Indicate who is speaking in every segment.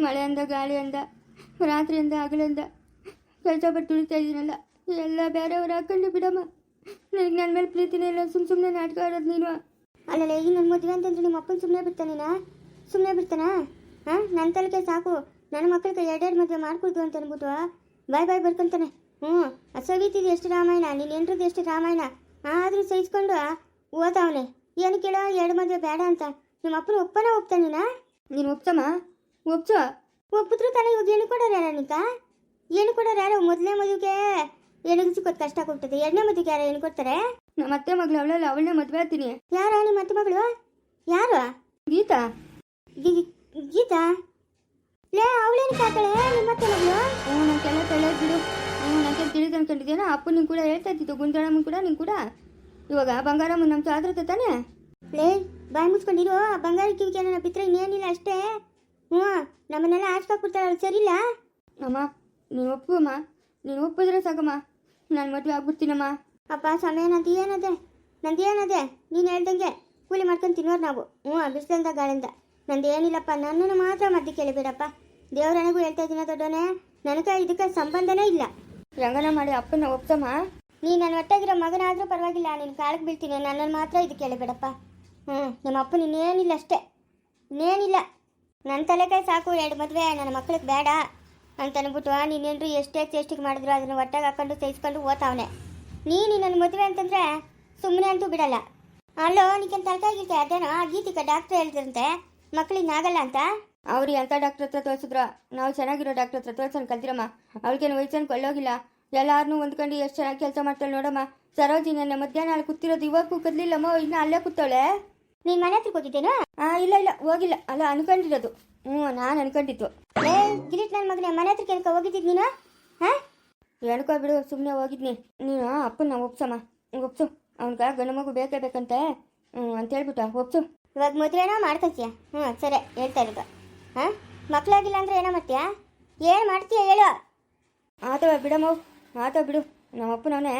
Speaker 1: ಮಳೆಯಿಂದ ಅಂದ ರಾತ್ರಿಯಿಂದ ಹಗಲಿಂದ. ಕೆಲಸ ಪಟ್ಟು ದುಡಿತಾ ಇದ್ದೀನಲ್ಲ. ಎಲ್ಲ ಬೇರೆಯವ್ರು ಹಾಕೊಂಡು ಬಿಡಮ್ಮ. ನಿನಗೆ ನನ್ನ ಮೇಲೆ ಪ್ರೀತಿನೇ ಇಲ್ಲ ಸುಮ್ಮ ಸುಮ್ಮನೆ ನಾಟಕ ಆಡೋದು ನೀನು.
Speaker 2: ಅಲ್ಲಲ್ಲ ಈಗ ನನ್ನ ಮದುವೆ ಅಂತಂದ್ರೆ ನಿಮ್ಮ ಅಪ್ಪನ ಸುಮ್ಮನೆ ಬಿಡ್ತಾನೇನ ಸುಮ್ಮನೆ ಬಿಡ್ತಾನಾ? ಹಾಂ? ನನ್ನ ತಲೆಗೆ ಸಾಕು. ನನ್ನ ಮಕ್ಕಳಿಗೆ ಎರಡೆರಡು ಮದುವೆ ಮಾಡ್ಕೊಡ್ತು ಅಂತ ಅಂದ್ಬಿಟ್ಟು ಬಾಯ್ ಬಾಯ್ ಬರ್ಕೊಂತಾನೆ. ಹ್ಞೂ ಸವಿತಿದ್ದು ಎಷ್ಟು ರಾಮಾಯಣ? ನೀನು ಎಂಟ್ರದ್ದು ಎಷ್ಟು ರಾಮಾಯಣ? ಆದರೂ ಸಹಿಸ್ಕೊಂಡು ಓದವನೆ. ಏನು ಕೇಳೋ ಎರಡು ಮದುವೆ ಬೇಡ ಅಂತ. ನಿಮ್ಮ ಅಪ್ಪನ ಒಪ್ಪನ ಒಪ್ತಾನೇನಾ
Speaker 1: ನೀನು ಒಪ್ಸಮ್ಮ? ಒಪ್ಸೋ
Speaker 2: ಒಪ್ಪಿದ್ರು ತಾನೇ ಇವಾಗ ಏನು ಕೊಡೋರು ಯಾರ ಅನಿಕಾ ಏನು ಕೊಡೋರು ಯಾರು? ಮೊದಲನೇ ಮದುವೆಗೆ ಹೆಣ್ಣಿಗೆ ಸಿಕ್ಕೋದು ಕಷ್ಟ ಕೊಡ್ತದೆ. ಎರಡನೇ ಮದುವೆಗೆ ಯಾರು ಏನು ಕೊಡ್ತಾರೆ?
Speaker 1: ನಮ್ಮ ಅತ್ತೆ ಮಗಳು ಅವಳಲ್ಲ ಅವಳನ್ನೇ ಮದುವೆ ಆಗ್ತೀನಿ.
Speaker 2: ಯಾರು ನಿಮ್ಮ ಅತ್ತೆ ಮಗಳು? ಯಾರು?
Speaker 1: ಗೀತಾ.
Speaker 2: ಗೀತಾ? ಲೇ ಅವಳೇನು ಕಾತಾಳೆ ನಿಮ್ಮ ಅತ್ತೆ ಮಗಳು?
Speaker 1: ಹ್ಞೂ ನಂಗೆಲ್ಲ ತಲೆ ಬಿಡು. ಹ್ಞೂ ನನಗೆ ತಿಳಿದು ಅನ್ಕೊಂಡಿದ್ದೇನೋ ಅಪ್ಪ ನಿಂಗೆ ಕೂಡ ಹೇಳ್ತಾ ಇದ್ದಿದ್ದು ಗುಂಜಾಳಮ್ಮನ ಕೂಡ ನಿಂಗೆ ಕೂಡ? ಇವಾಗ ಬಂಗಾರಮ್ಮ ನಮ್ಮ ಸಾದ್ರತೆ ತಾನೇ?
Speaker 2: ಲೇ ಬಾಯಿ ಮುಚ್ಕೊಂಡಿರು. ಆ ಬಂಗಾರ ಕಿವಿಗೆ ನನ್ನ ಬಿತ್ತರೆ ಇನ್ನೇನಿಲ್ಲ ಅಷ್ಟೇ. ಹ್ಞೂ ನಮ್ಮನ್ನೆಲ್ಲ ಆಡ್ಸ್ಕೊಟ್ಬಿಡ್ತಾಳೆ ಸರಿಲ್ಲ
Speaker 1: ಅಮ್ಮ ನೀನು ಒಪ್ಪುವಮ್ಮ ನೀನು ಒಪ್ಪಿದ್ರೆ ಸಾಕಮ್ಮ. ನಾನು ಮದುವೆ ಆಗ್ಬಿಡ್ತೀನಮ್ಮ.
Speaker 2: ಅಪ್ಪ ಸಮಯ ನಂದು ಏನದೆ? ನಂದು ಏನದೆ? ನೀನು ಹೇಳ್ದಂಗೆ ಕೂಲಿ ಮಾಡ್ಕೊಂಡು ತಿನ್ನೋರು ನಾವು. ಹ್ಞೂ ಬಿಸಿಲಿಂದ ಗಾಳಿಂದ. ನಂದು ಏನಿಲ್ಲಪ್ಪ ನನ್ನನ್ನು ಮಾತ್ರ ಮದ್ದು ಕೇಳಿಬೇಡಪ್ಪ. ದೇವ್ರನಿಗೂ ಹೇಳ್ತಾ ಇದ್ದೀನ ದೊಡ್ಡೋನೆ? ನನಗೆ ಇದಕ್ಕೆ ಸಂಬಂಧನೇ ಇಲ್ಲ.
Speaker 1: ರಂಗನ ಮಾಡಿ ಅಪ್ಪನ ಒಪ್ಸಮ್ಮ.
Speaker 2: ನೀ ನನ್ನ ಒಟ್ಟಾಗಿರೋ ಮಗನಾದರೂ ಪರವಾಗಿಲ್ಲ ನೀನು ಕಾಳಕ್ಕೆ ಬೀಳ್ತೀನಿ ನನ್ನನ್ನು ಮಾತ್ರ ಇದು ಕೇಳಿಬೇಡಪ್ಪ. ಹ್ಞೂ ನಮ್ಮ ಅಪ್ಪನ ಇನ್ನೇನಿಲ್ಲ ಅಷ್ಟೇ. ಇನ್ನೇನಿಲ್ಲ. ನನ್ನ ತಲೆಕಾಯಿ ಸಾಕು, ಎರಡು ಮದುವೆ, ನನ್ನ ಮಕ್ಳಿಗೆ ಬೇಡ ಅಂತ ಅಂದ್ಬಿಟ್ಟು ನೀನೇನು ಎಷ್ಟೇ ಚೇಷ್ಟಿಗೆ ಮಾಡಿದ್ರು ಅದನ್ನು ಒಟ್ಟಾಗಿ ಹಾಕೊಂಡು ಸಹಿಸ್ಕೊಂಡು ಓದ್ತಾವನೆ ನೀನು ನನ್ನ ಮದುವೆ ಅಂತಂದ್ರೆ ಸುಮ್ಮನೆ ಅಂತೂ ಬಿಡಲ್ಲ. ಅಲ್ಲೋ ನಿನ್ನ ತಲೆಕಾಯಿ ಗೀತೆ ಅದೇನೋ? ಆ ಗೀತಿಕ ಡಾಕ್ಟ್ರ್ ಹೇಳ್ತಿರಂತೆ ಮಕ್ಳಿಗೆ ಆಗಲ್ಲ ಅಂತ?
Speaker 1: ಅವ್ರು ಎಂಥ ಡಾಕ್ಟ್ರ್ ಹತ್ರ ತೋರಿಸಿದ್ರು? ನಾವು ಚೆನ್ನಾಗಿರೋ ಡಾಕ್ಟ್ರ್ ಹತ್ರ ತೋರಿಸೋಣ ಕಲ್ತಿರಮ್ಮ ಅವ್ರಿಗೇನು ವಯಸ್ಸನ್ನು ಕೊಳ್ಳೋಗಿಲ್ಲ ಎಲ್ಲಾರನ್ನೂ ಹೊಂದ್ಕೊಂಡು ಎಷ್ಟು ಚೆನ್ನಾಗಿ ಕೆಲಸ ಮಾಡ್ತಾಳೆ ನೋಡಮ್ಮ. ಸರೋಜಿ ನನ್ನ ಮಧ್ಯಾಹ್ನ ಅಲ್ಲಿ ಕೂತಿರೋದು ಇವಾಗ ಕೂಕದ್ಲಿಲ್ಲಮ್ಮ ಇನ್ನು ಅಲ್ಲೇ ಕೂತಾಳೆ
Speaker 2: ನೀನು ಮನೆ ಹತ್ರ ಕೂತಿದ್ದೇನಾ
Speaker 1: ಇಲ್ಲ ಇಲ್ಲ ಹೋಗಿಲ್ಲ. ಅಲ್ಲ ಅನ್ಕೊಂಡಿರೋದು. ಹ್ಞೂ ನಾನು ಅನ್ಕೊಂಡಿದ್ದು.
Speaker 2: ಏ ಗಿರೀಟ್ ನನ್ನ ಮಗನೇ ಮನೆ ಹತ್ರ ಕೇಳ್ಕ ಹೋಗಿದ್ದಿದ್ ನೀನು? ಹಾಂ?
Speaker 1: ಹೇಳ್ಕೊ ಬಿಡು ಸುಮ್ಮನೆ ಹೋಗಿದ್ನಿ. ನೀನು ಅಪ್ಪನ ಒಪ್ಸಮ್ಮ. ಒಪ್ಸು. ಅವನ್ಗ ಗಂಡು ಮಗು ಬೇಕೇ ಬೇಕಂತೆ. ಹ್ಞೂ ಅಂತ ಹೇಳ್ಬಿಟ್ಟ ಒಪ್ಸು.
Speaker 2: ಇವಾಗ ಮದುವೆನೋ ಮಾಡ್ಕೊತೀಯ ಹ್ಞೂ ಸರಿ ಹೇಳ್ತಾ ಇರೋದು. ಹಾಂ? ಮಕ್ಕಳಾಗಿಲ್ಲ ಅಂದ್ರೆ ಏನೋ ಮಾಡ್ತೀಯಾ? ಏನು ಮಾಡ್ತೀಯ ಹೇಳು.
Speaker 1: ಆತವ ಬಿಡಮ್ಮ. ಆತವ ಬಿಡು. ನಮ್ಮ ಅಪ್ಪನವನೇ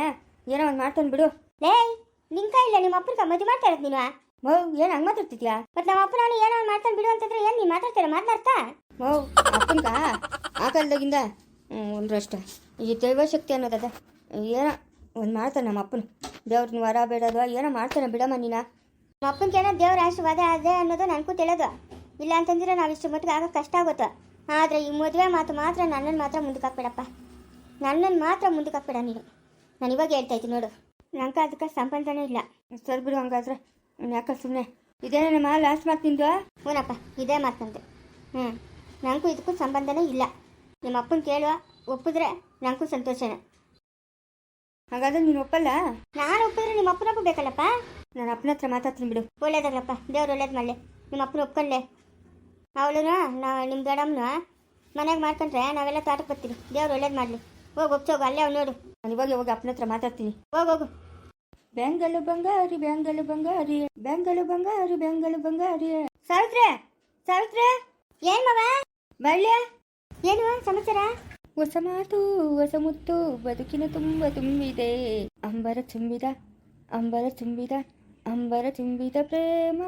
Speaker 1: ಏನೋ ಒಂದು ಮಾಡ್ತಾನೆ ಬಿಡು.
Speaker 2: ಲೇ ನಿಂಕ ಇಲ್ಲ ನಿಮ್ಮ ಅಪ್ಪನ ಮದುವೆ ಮಾಡ್ತಾ ಇರೋದು ನೀನು?
Speaker 1: ಮೌ, ಏನ್ ಹಂಗೆ ಮಾತಾಡ್ತಿದ್ಯಾ?
Speaker 2: ಮತ್ ನಮ್ಮ ಅಪ್ಪನವನು ಏನೋ ಒಂದ್ ಮಾಡ್ತಾನೆ ಬಿಡು ಅಂತಂದ್ರೆ ಏನು ನೀ ಮಾತಾಡ್ತೀರ ಮಾತಾಡ್ತಾ?
Speaker 1: ಮೌ ಅಪ್ಪನ್ಕ ಆ ಕಾಲದಾಗಿಂದ? ಹ್ಞೂ ಒಂದ್ರಷ್ಟ ಈ ದೈವಶಕ್ತಿ ಅನ್ನೋದದ ಏನೋ ಒಂದು ಮಾಡ್ತಾನೆ ನಮ್ಮ ಅಪ್ಪನ. ದೇವ್ರನ್ನ ವರ ಬೇಡದು, ಏನೋ ಮಾಡ್ತಾನೆ ಬಿಡಮ್ಮ ನೀನ.
Speaker 2: ನಮ್ಮ ಅಪ್ಪನ ಏನೋ ದೇವ್ರ ಆಶೀರ್ವಾದ ಅದೇ ಅನ್ನೋದು ನನಗೂ ತಿಳಿಯೋದು ಇಲ್ಲ ಅಂತಂದ್ರೆ ನಾವು ಇಷ್ಟು ಮಟ್ಟಿಗೆ ಆಗೋದು ಕಷ್ಟ ಆಗುತ್ತೆ. ಆದರೆ ಈ ಮದುವೆ ಮಾತು ಮಾತ್ರ ನನ್ನನ್ನು ಮಾತ್ರ ಮುಂದಕ್ಕೆ ಹಾಕ್ಬೇಡಪ್ಪ. ನನ್ನನ್ನು ಮಾತ್ರ ಮುಂದಕ್ಕೆ ಹಾಕ್ಬೇಡ ನೀನು. ನಾನು ಇವಾಗ ಹೇಳ್ತಾ ಇದ್ದೀನಿ ನೋಡು. ನಂಗೆ ಅದಕ್ಕೆ ಸಂಬಂಧನೇ ಇಲ್ಲ.
Speaker 1: ಸರಿ ಬಿಡು ಹಂಗಾದ್ರೆ. ಯಾಕೆ ಸುಮ್ಮನೆ ಇದೇನಮ್ಮ ಲಾಸ್ಟ್ ಮಾತು ನಿಂದು
Speaker 2: ಹ್ಞೂನಪ್ಪ ಇದೇ ಮಾತಂತೆ ಹ್ಞೂ ನನಗೂ ಇದಕ್ಕೂ ಸಂಬಂಧನೇ ಇಲ್ಲ. ನಿಮ್ಮ ಅಪ್ಪನ ಕೇಳುವ ಒಪ್ಪಿದ್ರೆ ನನಗೂ ಸಂತೋಷನೇ.
Speaker 1: ಹಾಗಾದ್ರೆ ನೀನು ಒಪ್ಪಲ್ಲ?
Speaker 2: ನಾನು ಒಪ್ಪಿದ್ರೆ ನಿಮ್ಮ ಅಪ್ಪನ ಒಪ್ಪಬೇಕಲ್ಲಪ್ಪ
Speaker 1: ನಾನು ಅಪ್ಪನ ಹತ್ರ ಮಾತಾಡ್ತೀನಿ ಬಿಡು
Speaker 2: ಒಳ್ಳೇದಾಗಲಪ್ಪ ದೇವ್ರು ಒಳ್ಳೇದು ಮಾಡಲಿ. ನಿಮ್ಮ ಅಪ್ಪನ ಒಪ್ಕೊಂಡೆ. ಅವಳು ನಾ ನಿಮ್ಮ ದೊಡ್ಡಮ್ಮನ? ಮನೆಗೆ ಮಾಡ್ಕೊಂಡ್ರೆ ನಾವೆಲ್ಲ ತೋಟಕ್ಕೆ ಬರ್ತೀವಿ. ದೇವ್ರು ಒಳ್ಳೇದು ಮಾಡಲಿ. ಹೋಗಿ ಒಪ್ಸೋಗು ಅಲ್ಲೇ ಅವ್ನು ನೋಡು.
Speaker 1: ನಾನು ಇವಾಗ ಹೋಗಿ ಅಪ್ಪನ ಹತ್ರ ಮಾತಾಡ್ತೀನಿ.
Speaker 2: ಹೋಗೋಗು ಹೋಗು.
Speaker 1: ಬೆಂಗಲು ಬಂಗಾರಿ ಬೆಂಗಲು ಬಂಗಾರಿ. ಬೆಂಗಲು ಬಂಗಾರಿ ಬೆಂಗಲು ಬಂಗಾರಿ.
Speaker 2: ಸಾವಿತ್ರ ಸಾವಿತ್ರ. ಏನ್ ಮವ?
Speaker 1: ಬಳ್ಳ್ಯ
Speaker 2: ಏನು ಸಮಾಚಾರ?
Speaker 1: ಹೊಸ ಮಾತು, ಹೊಸ ಮುತ್ತು. ಬದುಕಿನ ತುಂಬ ತುಂಬಿದೆ. ಅಂಬರ ತುಂಬಿದ ಅಂಬರ ತುಂಬಿದ ಅಂಬರ ತುಂಬಿದ ಪ್ರೇಮ.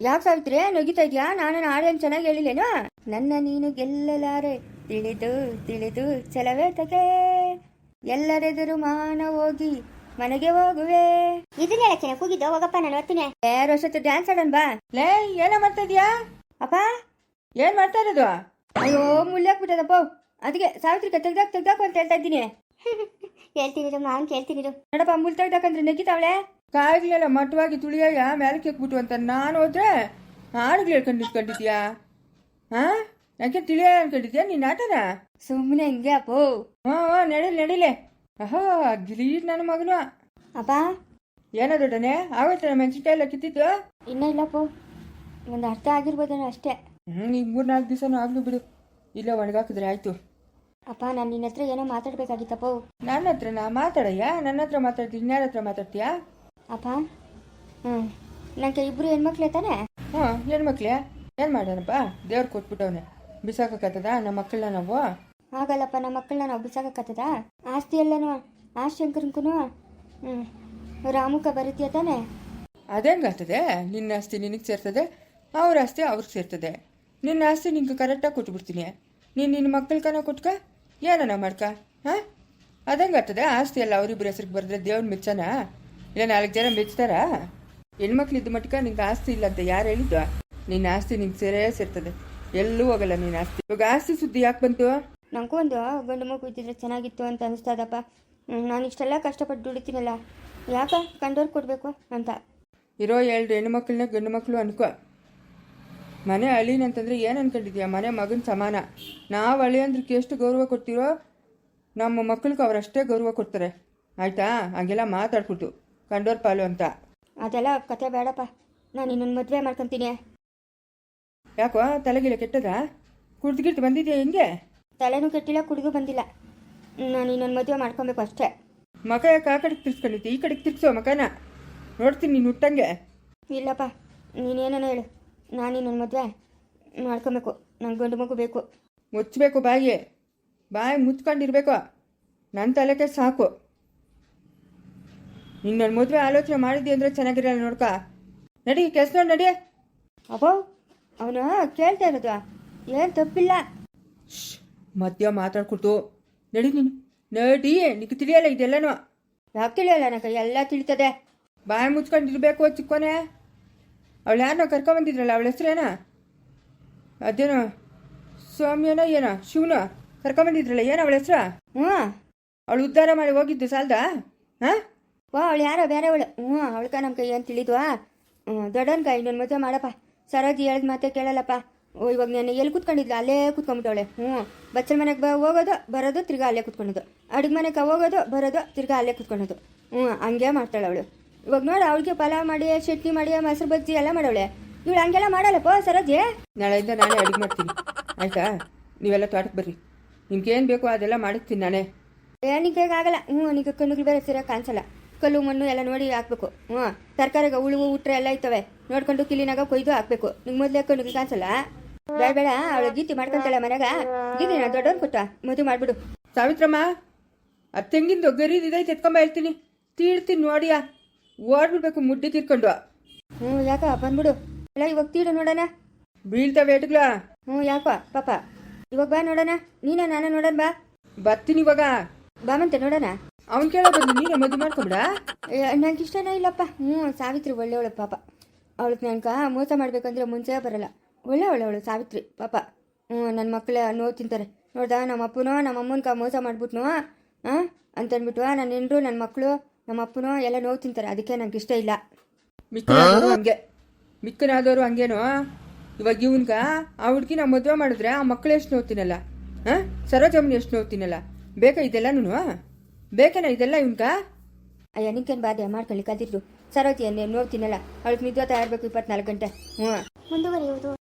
Speaker 1: ಯಾವ ಸಾವಿತ್ರಿ? ನಗಿತಾ ಇದ್ಯಾ? ನಾನು ನಾಳೆ ಚೆನ್ನಾಗಿ ಹೇಳಿಲ್ಲೇನು? ನನ್ನ ನೀನು ಗೆಲ್ಲಲಾರೆ. ತಿಳಿದು ತಿಳಿದು ಚಲವೇ ತಗೆ. ಎಲ್ಲರೆದುರು ಮಾನ ಹೋಗಿ ಮನೆಗೆ ಹೋಗುವೆ.
Speaker 2: ಇದನ್ನ ಹೇಳಕ್ಕೆ ಕೂಗಿದ್ದು ಹೋಗಪ್ಪ ನಾನು ಓದ್ತೀನಿ
Speaker 1: ಯಾರು ಅಷ್ಟೊತ್ತು ಡ್ಯಾನ್ಸ್ ಆಡೋಣ ಬಾ.
Speaker 3: ಲೇ ಏನೋ ಮಾಡ್ತಾ ಇದೀಯಾ
Speaker 1: ಅಪ್ಪ?
Speaker 3: ಏನ್ ಮಾಡ್ತಾ ಇರೋದು?
Speaker 1: ಅಯ್ಯೋ ಮುಳ್ಳಾಕ್ಬಿಟ್ಟದಪ್ಪ ಅದಕ್ಕೆ ಸಾವಿತ್ರಿ ತೆಗ್ದಾಕ್ ತೆಗ್ದಾಕು ಅಂತ ಹೇಳ್ತಾ ಇದ್ದೀನಿ.
Speaker 2: ಹೇಳ್ತೀನಿ ಮಾವನ್ ಕೇಳ್ತೀನಿ ಇರು.
Speaker 1: ನೋಡಪ್ಪ ಮುಳ್ ತೆಗ್ದಾಕಂದ್ರೆ ನೆಗಿತಾವಳೆ
Speaker 3: ಕಾಯಿಲೆಲ್ಲ ಮಟ್ಟವಾಗಿ ತುಳಿಯಯ್ಯ ಮೇಲೆ ಕೆಕ್ಬಿಟ್ಟು ಅಂತ ನಾನು ಹೋದ್ರೆ ಹಾಡುಗಳು ಹೇಳ್ಕೊಂಡು ನಿಂತ್ಕೊಂಡಿದ್ಯಾ? ಹಾ? ಯಾಕೆ ತಿಳಿಯ ಅನ್ಕೊಂಡಿದ್ಯಾ? ನೀನ್ ಆಟನ
Speaker 1: ಸುಮ್ಮನೆ ಹಿಂಗೆ ಅಪ್ಪೋ.
Speaker 3: ಹಾ ಹ್ಞೂ ನಡೀಲಿ ನಡೀಲಿ. ಅಹೋ ಗಿಲೀಟ್ ನನ್ನ ಮಗನು.
Speaker 1: ಅಪ್ಪ?
Speaker 3: ಏನೋ ದೊಡ್ಡನೆ? ನಮ್ಮ ಮೆಣಸಿನ್ಕಾಯಿ ಎಲ್ಲ ಕಿತ್ತಿದ್ದು?
Speaker 1: ಇನ್ನೂ ಇಲ್ಲಪ್ಪ ಒಂದು ಅರ್ಥ ಆಗಿರ್ಬೋದೇನೋ ಅಷ್ಟೇ.
Speaker 3: ಹ್ಞೂ ಈಗ ಮೂರು ನಾಲ್ಕು ದಿವಸನೂ ಆಗ್ಲೂ ಬಿಡು. ಇಲ್ಲ ಒಣಗಾಕಿದ್ರೆ ಆಯ್ತು.
Speaker 1: ಅಪ್ಪ ನಾನು ನಿನ್ನ ಹತ್ರ ಏನೋ ಮಾತಾಡ್ಬೇಕಾಗಿತ್ತಪ್ಪ
Speaker 3: ನನ್ನ ಹತ್ರ ನಾ ಮಾತಾಡಯ್ಯ? ನನ್ನ ಹತ್ರ ಮಾತಾಡ್ತೀನಿ ಇನ್ಯಾರ ಹತ್ರ ಮಾತಾಡ್ತೀಯಾ?
Speaker 1: ಅಪ್ಪ? ಹ್ಞೂ ನನಗೆ ಇಬ್ಬರು ಹೆಣ್ಮಕ್ಳೆ ತಾನೆ?
Speaker 3: ಹ್ಞೂ ಹೆಣ್ಮಕ್ಳೆ. ಏನು ಮಾಡೋಣಪ್ಪ ದೇವ್ರು ಕೊಟ್ಬಿಟ್ಟವನೆ. ಬಿಸಾಕತ್ತದ ನಮ್ಮ ಮಕ್ಕಳನ್ನ ನಾವು?
Speaker 1: ಆಗಲ್ಲಪ್ಪ ನಮ್ಮ ಮಕ್ಕಳನ್ನ ನಾವು ಬಿಸಾಕತ್ತದ ಆಸ್ತಿ ಎಲ್ಲನೂ ಆ ಹ್ಞೂ ರಾಮುಕ ಬರೀತೀಯ ತಾನೆ?
Speaker 3: ಅದೇಂಗಾಗ್ತದೆ? ನಿನ್ನ ಆಸ್ತಿ ನಿನಗೆ ಸೇರ್ತದೆ ಅವ್ರ ಆಸ್ತಿ ಅವ್ರಿಗೆ ಸೇರ್ತದೆ. ನಿನ್ನ ಆಸ್ತಿ ನಿಂಗೆ ಕರೆಕ್ಟಾಗಿ ಕೊಟ್ಬಿಡ್ತೀನಿ. ನೀನು ನಿನ್ನ ಮಕ್ಕಳಿಗನ ಕೊಟ್ಕ? ಏನನ ಮಾಡ್ಕ? ಹಾಂ? ಅದಂಗೆ ಆಗ್ತದೆ ಆಸ್ತಿ ಎಲ್ಲ ಅವರಿಬ್ಬರ ಹೆಸ್ರಿಗೆ ಬರೆದ್ರೆ ದೇವ್ರ ಮೆಚ್ಚನ? ಇಲ್ಲ ನಾಲ್ಕು ಜನ ಮೆಚ್ತಾರ? ಹೆಣ್ಮಕ್ಳಿದ್ದ ಮಟ್ಕ ನಿಂಗೆ ಆಸ್ತಿ ಇಲ್ಲ ಅಂತ ಯಾರು ಹೇಳಿದ್ದು? ನಿನ್ನ ಆಸ್ತಿ ನಿಂಗೆ ಸೇರೇ ಸೇರ್ತದೆ. ಎಲ್ಲೂ ಹೋಗಲ್ಲ ನೀನ್ ಆಸ್ತಿ. ಇವಾಗ ಆಸ್ತಿ ಸುದ್ದಿ ಯಾಕೆ ಬಂತು?
Speaker 1: ನನಗೂ ಒಂದು ಗಂಡು ಮಗು ಇದ್ದಿದ್ರೆ ಚೆನ್ನಾಗಿತ್ತು ಅಂತ ಅನಿಸ್ತದಪ್ಪ. ನಾನು ಇಷ್ಟೆಲ್ಲ ಕಷ್ಟಪಟ್ಟು ದುಡಿತೀನಲ್ಲ. ಯಾಕ ಕಂಡೋರು ಕೊಡಬೇಕು ಅಂತ.
Speaker 3: ಇರೋ ಎರಡು ಮಕ್ಕಳನ್ನ ಗಂಡು ಮಕ್ಕಳು ಅನ್ಕೋ. ಮನೆ ಅಳಿನಂತಂದ್ರೆ ಏನು ಅನ್ಕೊಂಡಿದ್ಯಾ? ಮನೆ ಮಗನ ಸಮಾನ. ನಾವು ಅಳಿ ಅಂದ್ರಕ್ಕೆ ಎಷ್ಟು ಗೌರವ ಕೊಡ್ತೀರೋ ನಮ್ಮ ಮಕ್ಳಿಗೆ ಅವರಷ್ಟೇ ಗೌರವ ಕೊಡ್ತಾರೆ. ಆಯ್ತಾ? ಹಂಗೆಲ್ಲ ಮಾತಾಡ್ಕೊಡ್ತು ಕಂಡೋರ್ ಪಾಲು ಅಂತ.
Speaker 1: ಅದೆಲ್ಲ ಕತೆ ಬೇಡಪ್ಪ. ನಾನು ಇನ್ನೊಂದು ಮದುವೆ ಮಾಡ್ಕೊತೀನಿ.
Speaker 3: ಯಾಕೋ ತಲೆಗಿಲ್ಲ ಕೆಟ್ಟದ ಕುಡ್ದುಗಿಟ್ಟು ಬಂದಿದ್ಯಾ ಹಿಂಗೆ?
Speaker 1: ತಲೆನೂ ಕೆಟ್ಟಿಲ್ಲ ಕುಡಿಗೂ ಬಂದಿಲ್ಲ. ನಾನು ಇನ್ನೊಂದು ಮದುವೆ ಮಾಡ್ಕೊಬೇಕು ಅಷ್ಟೇ.
Speaker 3: ಮಗ ಯಾಕೆ ಆ ಕಡೆಗೆ ತಿರ್ಸ್ಕೊಂಡಿದ್ದೆ? ಈ ಕಡೆಗೆ ತಿರ್ಸೋ ಮಕನ? ನೋಡ್ತೀನಿ ನೀನು ಹುಟ್ಟಂಗೆ.
Speaker 1: ಇಲ್ಲಪ್ಪ ನೀನೇನೋ ಹೇಳು. ನಾನು ಇನ್ನೊಂದು ಮದುವೆ ಮಾಡ್ಕೊಬೇಕು. ನಂಗೆ ಗಂಡು ಮಗು ಬೇಕು.
Speaker 3: ಮುಚ್ಚಬೇಕು ಬಾಯಿ. ಬಾಯಿ ಮುಚ್ಕೊಂಡಿರ್ಬೇಕು. ನನ್ನ ತಲೆಗೆ ಸಾಕು. ನಿನ್ನ ಮದುವೆ ಆಲೋಚನೆ ಮಾಡಿದ್ದಿ ಅಂದರೆ ಚೆನ್ನಾಗಿರಲ್ಲ ನೋಡ್ಕ. ನಡಿ ಕೆಲಸ ನೋಡಿ. ನಡಿ
Speaker 1: ಅಬ್ಬೋ ಅವನು ಕೇಳ್ತಾ ಇರೋದು. ಏನು ತಪ್ಪಿಲ್ಲ.
Speaker 3: ಮಧ್ಯ ಮಾತಾಡ್ಕೊಡ್ತು ನಡಿ ನೀನು. ನಡಿ ನಿಕ್ಕೆ ತಿಳಿಯಲ್ಲ ಇದೆಲ್ಲನೂ.
Speaker 1: ಯಾಕೆ ತಿಳಿಯಲ್ಲ? ನನಗೆ ಎಲ್ಲ ತಿಳಿತದೆ.
Speaker 3: ಬಾಯಿ ಮುಚ್ಕೊಂಡಿರ್ಬೇಕು ಚಿಕ್ಕೋನೆ. ಅವಳು ಯಾರನ್ನ ಕರ್ಕೊಂಬಂದಿದ್ರಲ್ಲ ಅವಳ ಹೆಸ್ರೇನ? ಅದೇನೋ? ಸ್ವಾಮಿಯನ ಏನೋ? ಶಿವನ? ಕರ್ಕೊಂಬಂದಿದ್ರಲ್ಲ ಏನು ಅವಳ ಹೆಸ್ರ?
Speaker 1: ಹ್ಞೂ.
Speaker 3: ಅವಳು ಉದ್ಧಾರ ಮಾಡಿ ಹೋಗಿದ್ದು ಸಾಲ್ದಾ? ಹಾಂ?
Speaker 1: ಓ ಅವಳು ಯಾರೋ ಬೇರೆ ಅವಳು ಹ್ಞೂ ಅವಳ್ಕ ನಮ್ಮ ಕೈ ಏನು ತಿಳಿದ್ವಾ? ಹ್ಞೂ ಕೈ ಇನ್ನೊಂದು ಮದುವೆ ಮಾಡಪ್ಪ. ಸರೋಜಿ ಹೇಳಿದ ಮಾತೇ ಕೇಳಲ್ಲಪ್ಪ. ಓ ಇವಾಗ ನಾನು ಎಲ್ಲಿ ಕೂತ್ಕೊಂಡಿದ್ಲು? ಅಲ್ಲೇ ಕುತ್ಕೊಂಡ್ಬಿಟ್ಟವಳೆ. ಹ್ಞೂ. ಬಚ್ಚಲ ಮನೆಗೆ ಬ ಹೋಗೋದು ಬರೋದು ತಿರ್ಗಾ ಅಲ್ಲೇ ಕೂತ್ಕೊಳ್ಳೋದು. ಅಡುಗೆ ಮನೆಗೆ ಹೋಗೋದು ಬರೋದು ತಿರ್ಗಾ ಅಲ್ಲೇ ಕೂತ್ಕೊಳ್ಳೋದು. ಹ್ಞೂ ಹಂಗೆ ಮಾಡ್ತಾಳೆ ಅವಳು. ಇವಾಗ ನೋಡಿ ಅವಳಿಗೆ ಪಲಾವ್ ಮಾಡಿ ಚಟ್ನಿ ಮಾಡಿ ಮೊಸರು ಬಜ್ಜಿ ಎಲ್ಲ ಮಾಡವಳೆ. ಇವಳು ಹಂಗೆಲ್ಲ ಮಾಡಲ್ಲಪ್ಪ ಸರೋಜಿ?
Speaker 3: ನಾಳೆಯಿಂದ ನಾನೇ ಅಡುಗೆ ಮಾಡ್ತೀನಿ. ಆಯ್ತಾ? ನೀವೆಲ್ಲ ತೋಟಕ್ಕೆ ಬರ್ರಿ. ನಿಮ್ಗೇನು ಬೇಕೋ ಅದೆಲ್ಲ ಮಾಡಿಸ್ತೀನಿ ನಾನೇ.
Speaker 1: ಏನಿಗೆ ಆಗಲ್ಲ ಹ್ಞೂ ನಿಮಗೆ ಕಣ್ಣುಗಳು ಬೇರೆ ಸರಿಯಾಗಿ ಕಾಣಿಸಲ್ಲ. ಕಲ್ಲು ಮಣ್ಣು ಎಲ್ಲ ನೋಡಿ ಹಾಕ್ಬೇಕು. ಹ್ಞೂ ತರಕಾರಿಗೆ ಉಳುವು ಉಟ್ರೆ ಎಲ್ಲ ಇರ್ತವೆ. ನೋಡ್ಕೊಂಡು ಕಿಲಿನಾಗ ಕೊಯ್ದು ಹಾಕ್ಬೇಕು. ನಿಂಗೆ ಮೊದಲೇ ಕಣ್ಣಿಗೆ ಕಾಣಿಸಲ್ಲ? ಬೇಡ ಬೇಡ ಅವಳು ಗೀತಿ ಮಾಡ್ಕೊಂತಾಳೆ ಮನೆಗ ಗೀತಿ ನಾ ದೊಡ್ಡವ್ರು ಕೊಟ್ಟ. ಮದುವೆ ಮಾಡ್ಬಿಡು.
Speaker 3: ಸಾವಿತ್ರಮ್ಮ ಆ ತೆಂಗಿಂದು ಗರೀದಿದೈತೆ ಎತ್ಕೊಂಬ ಹೇಳ್ತೀನಿ. ತೀಡ್ತೀನಿ ನೋಡಿಯ? ಓಡ್ಬಿಡ್ಬೇಕು ಮುಡ್ಡಿ ತೀರ್ಕೊಂಡು.
Speaker 1: ಹ್ಞೂ ಯಾಕ? ಬಂದ್ಬಿಡು. ಅಲ್ಲ ಇವಾಗ ತೀಡು ನೋಡೋಣ.
Speaker 3: ಬೀಳ್ತಾವೆ ಏಟ್ಗಳ
Speaker 1: ಹ್ಞೂ ಯಾಕೋ? ಪಾಪ. ಇವಾಗ ಬಾ ನೋಡೋಣ. ನೀನ ನಾನು ನೋಡೋಣ ಬಾ.
Speaker 3: ಬರ್ತೀನಿ ಇವಾಗ.
Speaker 1: ಬಾಮಂತೆ ನೋಡೋಣ.
Speaker 3: ಅವ್ನು ಕೇಳೋ ಬಂದು ನೀನೇ ಮದುವೆ ಮಾಡ್ಕೊಬಿಡ?
Speaker 1: ನಂಗೆ ಇಷ್ಟನೇ ಇಲ್ಲಪ್ಪ. ಹ್ಞೂ ಸಾವಿತ್ರಿ ಒಳ್ಳೆಯವಳು ಪಾಪ. ಅವಳು ನನ್ಕ ಮೋಸ ಮಾಡ್ಬೇಕಂದ್ರೆ ಮುಂಚೆ ಬರಲ್ಲ. ಒಳ್ಳೆ ಒಳ್ಳೆಯವಳು ಸಾವಿತ್ರಿ ಪಾಪ. ಹ್ಞೂ ನನ್ನ ಮಕ್ಕಳೇ ನೋವು ತಿಂತಾರೆ. ನೋಡ್ದ ನಮ್ಮ ಅಪ್ಪನೋ ನಮ್ಮ ಅಮ್ಮನ್ಕ ಮೋಸ ಮಾಡ್ಬಿಟ್ನು? ಹಾಂ? ಅಂತಂದ್ಬಿಟ್ಟು ನನ್ನ ಹೆಂಡ್ರು ನನ್ನ ಮಕ್ಕಳು ನಮ್ಮ ಅಪ್ಪನೋ ಎಲ್ಲ ನೋವು ತಿಂತಾರೆ. ಅದಕ್ಕೆ ನಂಗೆ ಇಷ್ಟ ಇಲ್ಲ.
Speaker 3: ಮಿಕ್ಕನಾದವರು ಹಂಗೆ. ಮಿಕ್ಕನಾದವರು ಹಂಗೇನೋ? ಇವಾಗ ಇವನ್ಗ ಆ ಹುಡ್ಗಿ ನಾವು ಮದುವೆ ಮಾಡಿದ್ರೆ ಆ ಮಕ್ಕಳು ಎಷ್ಟು ನೋಡ್ತೀನಲ್ಲ ಹಾಂ? ಸರೋಜಮ್ಮನ ಎಷ್ಟು ನೋಡ್ತೀನಲ್ಲ ಬೇಕಾ ಇದೆಲ್ಲನೂ ಬೇಕೇನ ಇದೆಲ್ಲ ಇವನ್ಗ?
Speaker 1: ಅಯ್ಯ ನಿಂಕೇನು ಬಾಧೆ? ಮಾಡ್ಕೊಳ್ಳಿ ಕಲ್ತಿದ್ರು. ಸರೋತಿ ಅನ್ನೇ ನೋಡ್ತೀನಲ್ಲ ಅವಳಿಗೆ ನಿದ್ದೆ ತಯಾರಬೇಕು ಇಪ್ಪತ್ನಾಲ್ಕು ಗಂಟೆ. ಹ್ಞೂ
Speaker 2: ಮುಂದುವರಿಯುವುದು.